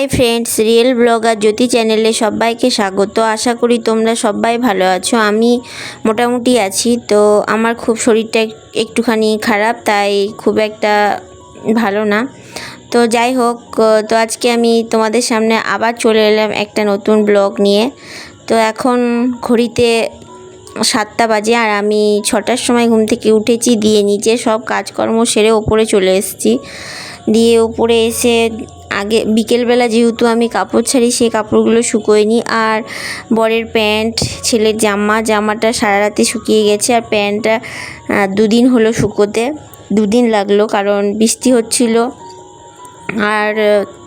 Hi friends, real blogger Jyoti চ্যানেলে সবাইকে স্বাগত। আশা করি তোমরা সবাই ভালো আছো। আমি মোটামুটি আছি। তো আমার খুব শরীরটা এক- একটুখানি খারাপ, তাই খুব একটা ভালো না। তো যাই হোক তো আজকে আমি তোমাদের সামনে আবার চলে এলাম একটা নতুন ব্লগ নিয়ে। তো এখন ঘড়িতে সাতটা বাজে আর আমি ছটার সময় ঘুম থেকে উঠেছি, দিয়ে নিচে সব কাজকর্ম সেরে ওপরে চলে এসেছি। দিয়ে ওপরে এসে আগে বিকেলবেলা যেহেতু আমি কাপড় ছাড়ি, সেই কাপড়গুলো শুকোয় শুকোয়নি আর বরের প্যান্ট, ছেলের জামা, জামাটা সারা রাতে শুকিয়ে গেছে আর প্যান্টটা দুদিন হলো শুকোতে। দুদিন লাগল কারণ বৃষ্টি হচ্ছিল আর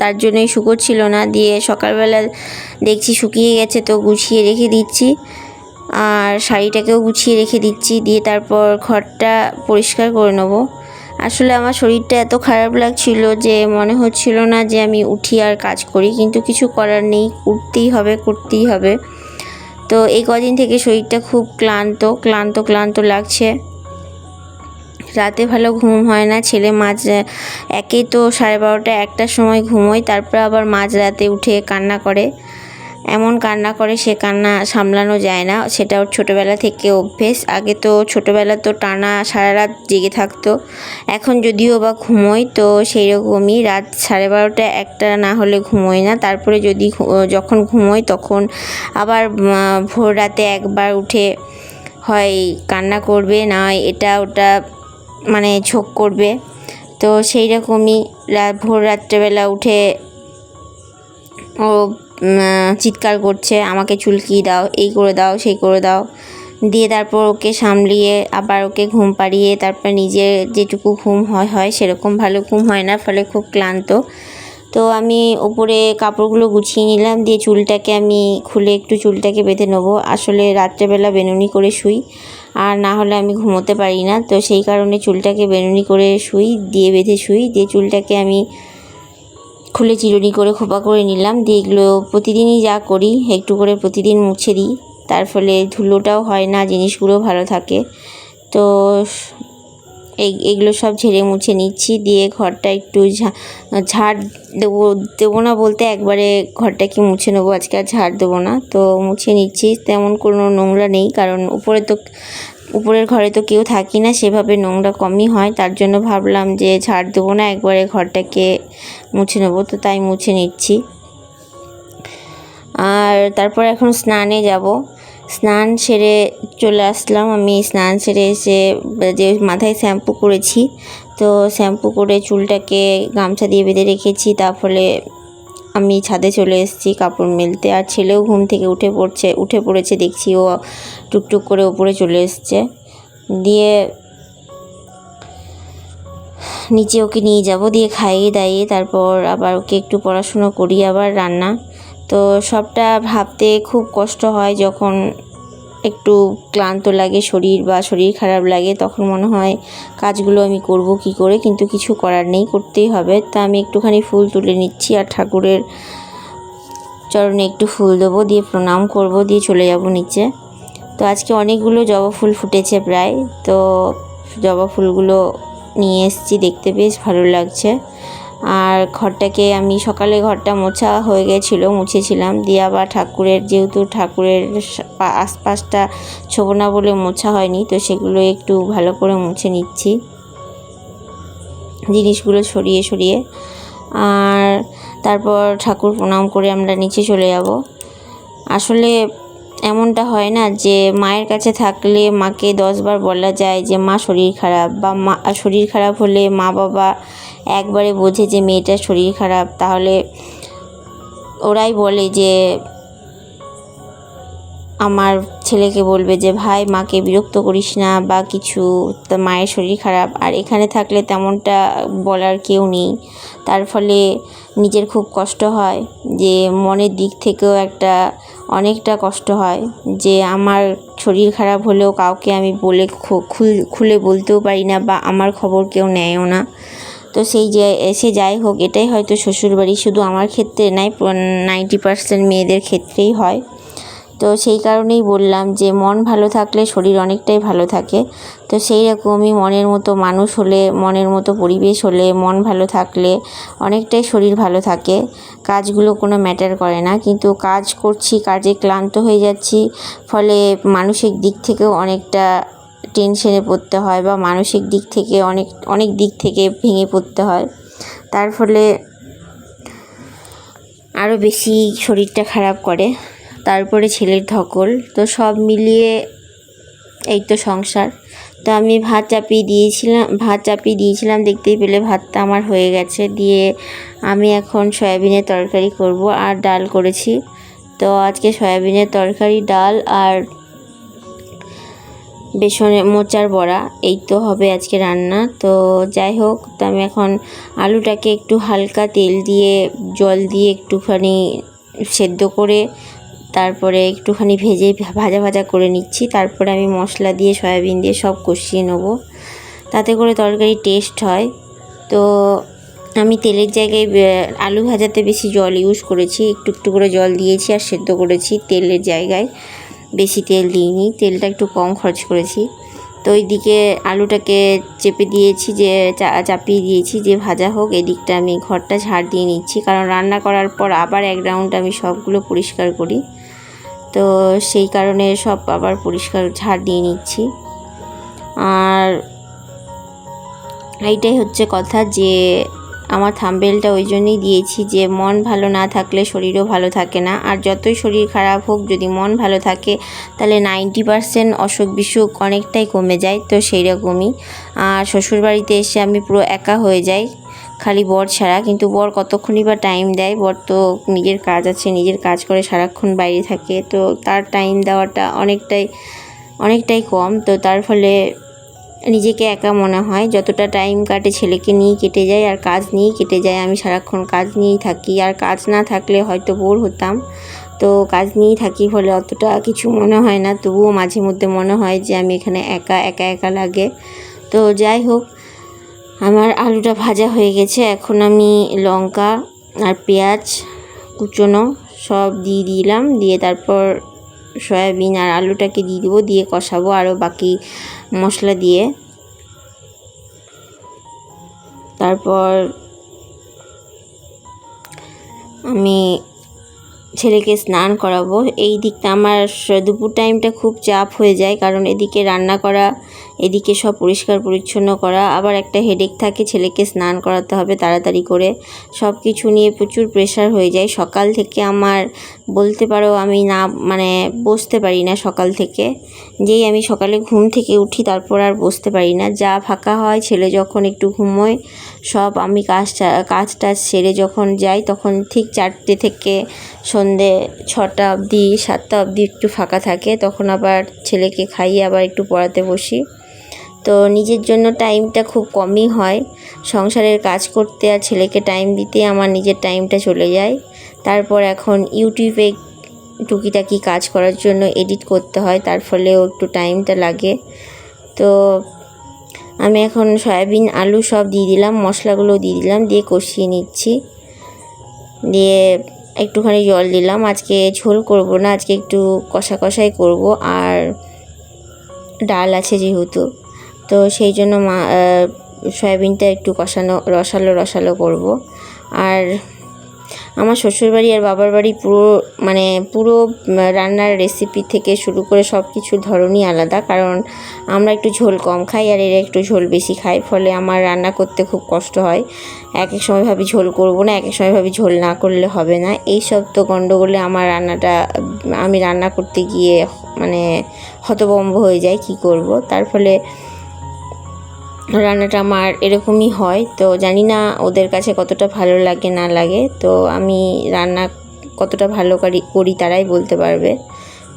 তার জন্যই শুকোচ্ছিল না। দিয়ে সকালবেলা দেখছি শুকিয়ে গেছে তো গুছিয়ে রেখে দিচ্ছি। আর শাড়িটাকেও গুছিয়ে রেখে দিচ্ছি। দিয়ে তারপর ঘরটা পরিষ্কার করে নেব। আসলে আমার শরীরটা এত খারাপ লাগছিল যে মনে হচ্ছিল না যে আমি উঠি আর কাজ করি, কিন্তু কিছু করার নেই করতেই হবে করতেই হবে। তো এই কদিন থেকে শরীরটা খুব ক্লান্ত ক্লান্ত ক্লান্ত লাগছে। রাতে ভালো ঘুম হয় না, ছেলে মাঝ, একে তো সাড়ে বারোটা একটার সময় ঘুমোয়, তারপর আবার মাঝ রাতে উঠে কান্না করে। এমন কান্না করে সে কান্না সামলানো যায় না। সেটা ওর ছোটোবেলা থেকে অভ্যেস। আগে তো ছোটোবেলা তো টানা সারা রাত জেগে থাকতো। এখন যদিও বা ঘুমোয় তো সেই রকমই রাত সাড়ে বারোটা, একটা না হলে ঘুমোয় না। তারপরে যদি যখন ঘুমোয় তখন আবার ভোর রাতে একবার উঠে হয় কান্না করবে, না এটা ওটা মানে ঝোঁক করবে। তো সেই রকমই রাত ভোর রাত্রেবেলা উঠে ও চিৎকার করছে, আমাকে চুলকি দাও, এই করে দাও, সেই করে দাও। দিয়ে তারপর ওকে সামলিয়ে, আবার ওকে ঘুম পাড়িয়ে, তারপর নিজের যেটুকু ঘুম হয় হয় সেরকম ভালো ঘুম হয় না, ফলে খুব ক্লান্ত। তো আমি ওপরে কাপড়গুলো গুছিয়ে নিলাম, দিয়ে চুলটাকে আমি খুলে একটু চুলটাকে বেঁধে নেব। আসলে রাত্রেবেলা বেনুনি করে শুই, আর না হলে আমি ঘুমোতে পারি না। তো সেই কারণে চুলটাকে বেনুনি করে শুই, দিয়ে বেঁধে শুই, দিয়ে চুলটাকে আমি খুলে চিরুনি করে খোপা করে নিলাম। দিয়ে এগুলো প্রতিদিনই যা করি, একটু করে প্রতিদিন মুছে দিই। তার ফলে ধুলোটাও হয় না, জিনিসগুলো ভালো থাকে। তো এগুলো সব ঝেড়ে মুছে নিচ্ছি। দিয়ে ঘরটা একটু ঝাড় দেবো দেবো না বলতে একবারে ঘরটাকে মুছে নেব। আজকে আর ঝাড় দেবো না। তো মুছে নিচ্ছি। তেমন কোনো নোংরা নেই, কারণ উপরে তো উপরের ঘরে তো কেউ থাকি না, সেভাবে নোংরা কমই হয়। তার জন্য ভাবলাম যে ঝাড় দেবো না, একবারে ঘরটাকে মুছে নেব। তো তাই মুছে নিচ্ছি। আর তারপর এখন স্নানে যাব। স্নান সেরে চলে আসলাম। আমি স্নান সেরে এসে, যে মাথায় শ্যাম্পু করেছি, তো শ্যাম্পু করে চুলটাকে গামছা দিয়ে বেঁধে রেখেছি। তার ফলে আমি ছাদে চলে এসেছি, কাপড় মেলতে। আর ছেলেও ঘুম থেকে উঠে পড়ছে, উঠে পড়েছে, দেখছি ও টুকটুক করে উপরে চলে এসছে। দিয়ে নিচে ওকে নিয়ে যাব, দিয়ে খাইয়ে দাইয়ে তারপর আবার ওকে একটু পড়াশুনো করি আবার রান্না। তো সবটা ভাবতে খুব কষ্ট হয় যখন একটু ক্লান্ত লাগে, শরীর বা শরীর খারাপ লাগে, তখন মনে হয় কাজগুলো আমি করব কি করে? কিন্তু কিছু করার নেই, করতেই হবে। তা আমি একটুখানি ফুল তুলে নিচ্ছি আর ঠাকুরের চরণে একটু ফুল দেবো, দিয়ে প্রণাম করব, দিয়ে চলে যাব নিচে। তো আজকে অনেকগুলো জবা ফুল ফুটেছে প্রায়। তো জবা ফুলগুলো নিয়ে এসেছি, দেখতে বেশ ভালো লাগছে। আর ঘরটাকে আমি সকালে ঘরটা মোছা হয়ে গেছিল, মুছেছিলাম। দিয়ে আবার ঠাকুরের, যেহেতু ঠাকুরের আশপাশটা ছোবো না বলে মোছা হয়নি, তো সেগুলো একটু ভালো করে মুছে নিচ্ছি। জিনিসগুলো সরিয়ে সরিয়ে। আর তারপর ঠাকুর প্রণাম করে আমরা নিচে চলে যাব। আসলে এমনটা হয় না যে, মায়ের কাছে থাকলে মাকে দশবার বলা যায় যে, মা শরীর খারাপ বা মা, শরীর খারাপ হলে মা বাবা একবারে বোঝে যে মেয়েটার শরীর খারাপ, তাহলে ওরাই বলে যে আমার ছেলেকে বলবে যে, ভাই, মাকে বিরক্ত করিস না বা কিছু মায়ের শরীর খারাপ। আর এখানে থাকলে তেমনটা বলার কেউ নেই। তার ফলে নিজের খুব কষ্ট হয় যে, মনের দিক থেকেও একটা অনেকটা কষ্ট হয় যে, আমার শরীর খারাপ হলেও কাউকে আমি বলে খুলে বলতেও পারি না বা আমার খবর কেউ নেয়ও না। তো সেই যে এসে যাই হোক, এটাই হয়তো শ্বশুরবাড়ি। শুধু আমার ক্ষেত্রে নাই নাইনটি পার্সেন্ট মেয়েদের ক্ষেত্রেই হয়। তো সেই কারণেই বললাম যে, মন ভালো থাকলে শরীর অনেকটাই ভালো থাকে। তো সেই রকমই মনের মতো মানুষ হলে, মনের মতো পরিবেশ হলে, মন ভালো থাকলে অনেকটাই শরীর ভালো থাকে। কাজগুলো কোনো ম্যাটার করে না। কিন্তু কাজ করছি, কাজে ক্লান্ত হয়ে যাচ্ছি, ফলে মানসিক দিক থেকেও অনেকটা টেনশনে পড়তে হয় বা মানসিক দিক থেকে অনেক অনেক দিক থেকে ভেঙে পড়তে হয়। তার ফলে আরও বেশি শরীরটা খারাপ করে। তারপরে ছেলের ধকল। তো সব মিলিয়ে এই তো সংসার। তো আমি ভাত চাপিয়ে দিয়েছিলাম, ভাত চাপিয়ে দিয়েছিলাম, দেখতেই পেলে ভাতটা আমার হয়ে গেছে। দিয়ে আমি এখন সয়াবিনের তরকারি করব আর ডাল করেছি। তো আজকে সয়াবিনের তরকারি, ডাল আর বেসনে মোচার বড়া, এই তো হবে আজকে রান্না। তো যাই হোক, তো আমি এখন আলুটাকে একটু হালকা তেল দিয়ে, জল দিয়ে একটুখানি সেদ্ধ করে, তারপরে একটুখানি ভেজে ভাজা ভাজা করে নিচ্ছি। তারপরে আমি মশলা দিয়ে, সয়াবিন দিয়ে সব কষিয়ে নেব। তাতে করে তরকারি টেস্ট হয়। তো আমি তেলের জায়গায় আলু ভাজাতে বেশি জল ইউজ করেছি। একটু একটু করে জল দিয়েছি আর সেদ্ধ করেছি তেলের জায়গায়। বেশি তেল দিইনি, তেলটা একটু কম খরচ করেছি। তো ওই দিকে আলুটাকে চেপে দিয়েছি যে চাপিয়ে দিয়েছি যে ভাজা হোক, এদিকটা আমি ঘরটা ঝাড় দিয়ে নিচ্ছি। কারণ রান্না করার পর আবার এক রাউন্ড আমি সবগুলো পরিষ্কার করি। তো সেই কারণে সব আবার পরিষ্কার ঝাড় দিয়ে নিচ্ছি। আর এইটাই হচ্ছে কথা যে আমার থাম্বেলটা ওই জন্যই দিয়েছি যে, মন ভালো না থাকলে শরীরও ভালো থাকে না। আর যতই শরীর খারাপ হোক, যদি মন ভালো থাকে, তাহলে নাইনটি পারসেন্ট অসুখ বিসুখ অনেকটাই কমে যায়, তো সেই রকমই আর শ্বশুরবাড়িতে এসে আমি পুরো একা হয়ে যাই, খালি বর ছাড়া। কিন্তু বর কতক্ষণই বা টাইম দেয়, বর তো নিজের কাজ আছে, নিজের কাজ করে সারাক্ষণ বাইরে থাকে, তো তার টাইম দেওয়াটা অনেকটাই অনেকটাই কম। তো তার ফলে নিজেকে একা মনে হয়। যতটা টাইম কাটে ছেলেকে নিয়েই কেটে যায় আর কাজ নিয়েই কেটে যায়। আমি সারাক্ষণ কাজ নিয়েই থাকি। আর কাজ না থাকলে হয়তো বোর হতাম। তো কাজ নিয়েই থাকি ফলে অতটা কিছু মনে হয় না। তবুও মাঝে মধ্যে মনে হয় যে আমি এখানে একা একা একা লাগে। তো যাই হোক, আমার আলুটা ভাজা হয়ে গেছে। এখন আমি লঙ্কা আর পেঁয়াজ কুচোনো সব দিয়ে দিলাম। দিয়ে তারপর সয়াবিন আর আলুটাকে দিয়ে দেবো। দিয়ে কষাবো। আরও বাকি মশলা দিয়ে। তারপর আমি ছেলেকে স্নান করাবো। এই দিকটা আমার দুপুর টাইমটা খুব চাপ হয়ে যায়। কারণ এদিকে রান্না করা, এদিকে সব পরিষ্কার পরিচ্ছন্ন করা, আবার একটা হেডেক থাকে, ছেলেকে স্নান করাতে হবে তাড়াতাড়ি করে। সব কিছু নিয়ে প্রচুর প্রেশার হয়ে যায়। সকাল থেকে আমার, বলতে পারো আমি না মানে বসতে পারি না সকাল থেকে। যেই আমি সকালে ঘুম থেকে উঠি, তারপর আর বসতে পারি না। যা ফাঁকা হয়, ছেলে যখন একটু ঘুমোয়, সব আমি কাজ কাজ টাজ সেরে যখন যাই, তখন ঠিক চারটে থেকে সন্ধে ছটা অবধি, সাতটা অবধি একটু ফাঁকা থাকে, তখন আবার ছেলেকে খাইয়ে আবার একটু পড়াতে বসি। তো নিজের জন্য টাইমটা খুব কমই হয়। সংসারের কাজ করতে আর ছেলেকে টাইম দিতে আমার নিজের টাইমটা চলে যায়। তারপর এখন ইউটিউবে টুকিটাকি কাজ করার জন্য এডিট করতে হয়, তার ফলেও একটু টাইমটা লাগে। তো আমি এখন সয়াবিন, আলু সব দিয়ে দিলাম, মশলাগুলো দিয়ে দিলাম, দিয়ে কষিয়ে নিচ্ছি। দিয়ে একটুখানি জল দিলাম। আজকে ঝোল করব না, আজকে একটু কষা কষাই করব। আর ডাল আছে যেহেতু, তো সেই জন্য মা সয়াবিনটা একটু কষানো, রসালো রসালো করব। আর আমার শ্বশুরবাড়ি আর বাবার বাড়ি পুরো মানে পুরো রান্নার রেসিপি থেকে শুরু করে সব কিছুর ধরনই আলাদা। কারণ আমরা একটু ঝোল কম খাই আর এরা একটু ঝোল বেশি খায়। ফলে আমার রান্না করতে খুব কষ্ট হয়। এক এক সময় ভাবি ঝোল করব না এক এক সময় ভাবি ঝোল না করলে হবে না। এই সব তো গণ্ডগোলে আমার রান্নাটা, আমি রান্না করতে গিয়ে মানে হতবম্ব হয়ে যায় কি করব? তার ফলে রান্নাটা আমার এরকমই হয়, তো জানি না ওদের কাছে কতটা ভালো লাগে, না লাগে, তো আমি রান্না কতটা ভালো করি করি তারাই বলতে পারবে।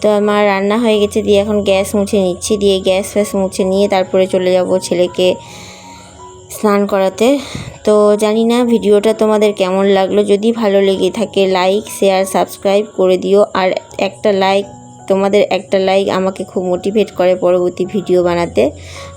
তো আমার রান্না হয়ে গেছে, দিয়ে এখন গ্যাস মুছে নিচ্ছি, দিয়ে গ্যাস ফ্যাস মুছে নিয়ে তারপরে চলে যাব ছেলেকে স্নান করাতে। তো জানি না ভিডিওটা তোমাদের কেমন লাগল, যদি ভালো লেগে থাকে লাইক শেয়ার সাবস্ক্রাইব করে দিও, আর একটা লাইক তোমাদের একটা লাইক আমাকে খুব মোটিভেট করে পরবর্তী ভিডিও বানাতে।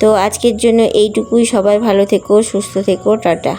তো আজকের জন্য এইটুকুই। সবাই ভালো থেকো, সুস্থ থেকো, টাটা।